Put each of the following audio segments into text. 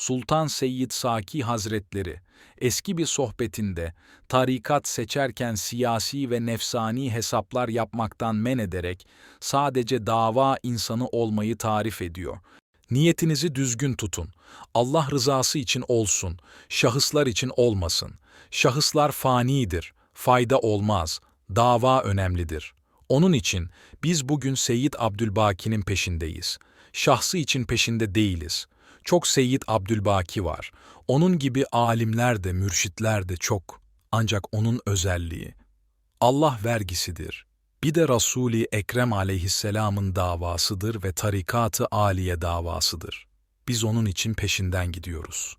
Sultan Seyyid Saki Hazretleri eski bir sohbetinde tarikat seçerken siyasi ve nefsani hesaplar yapmaktan men ederek sadece dava insanı olmayı tarif ediyor. Niyetinizi düzgün tutun. Allah rızası için olsun, şahıslar için olmasın. Şahıslar fanidir, fayda olmaz, dava önemlidir. Onun için biz bugün Seyyid Abdülbaki'nin peşindeyiz. Şahsı için peşinde değiliz. Çok Seyyid Abdülbaki var. Onun gibi alimler de, mürşitler de çok. Ancak onun özelliği. Allah vergisidir. Bir de Rasûl-i Ekrem aleyhisselamın davasıdır ve tarikat-ı âliye davasıdır. Biz onun için peşinden gidiyoruz.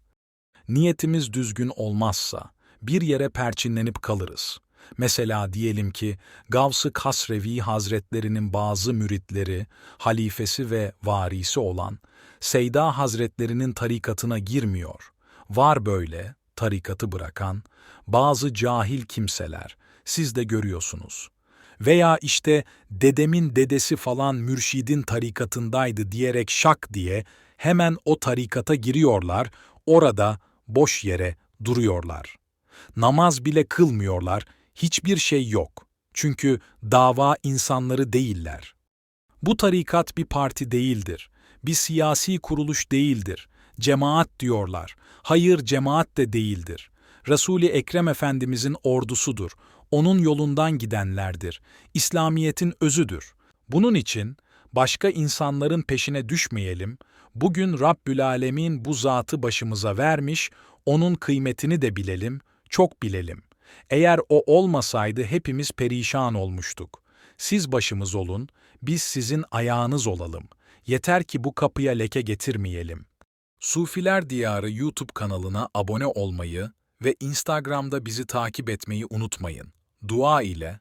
Niyetimiz düzgün olmazsa bir yere perçinlenip kalırız. Mesela diyelim ki Gavs-ı Kasrevi Hazretlerinin bazı müritleri, halifesi ve varisi olan Seyda Hazretlerinin tarikatına girmiyor. Var böyle tarikatı bırakan bazı cahil kimseler, siz de görüyorsunuz. Veya işte dedemin dedesi falan mürşidin tarikatındaydı diyerek şak diye hemen o tarikata giriyorlar, orada boş yere duruyorlar. Namaz bile kılmıyorlar, hiçbir şey yok. Çünkü dava insanları değiller. Bu tarikat bir parti değildir. Bir siyasi kuruluş değildir. Cemaat diyorlar. Hayır cemaat de değildir. Resul-i Ekrem Efendimizin ordusudur. Onun yolundan gidenlerdir. İslamiyet'in özüdür. Bunun için başka insanların peşine düşmeyelim. Bugün Rabbül Alemin bu zatı başımıza vermiş, onun kıymetini de bilelim, çok bilelim. Eğer o olmasaydı hepimiz perişan olmuştuk. Siz başımız olun, biz sizin ayağınız olalım. Yeter ki bu kapıya leke getirmeyelim. Sufiler Diyarı YouTube kanalına abone olmayı ve Instagram'da bizi takip etmeyi unutmayın. Dua ile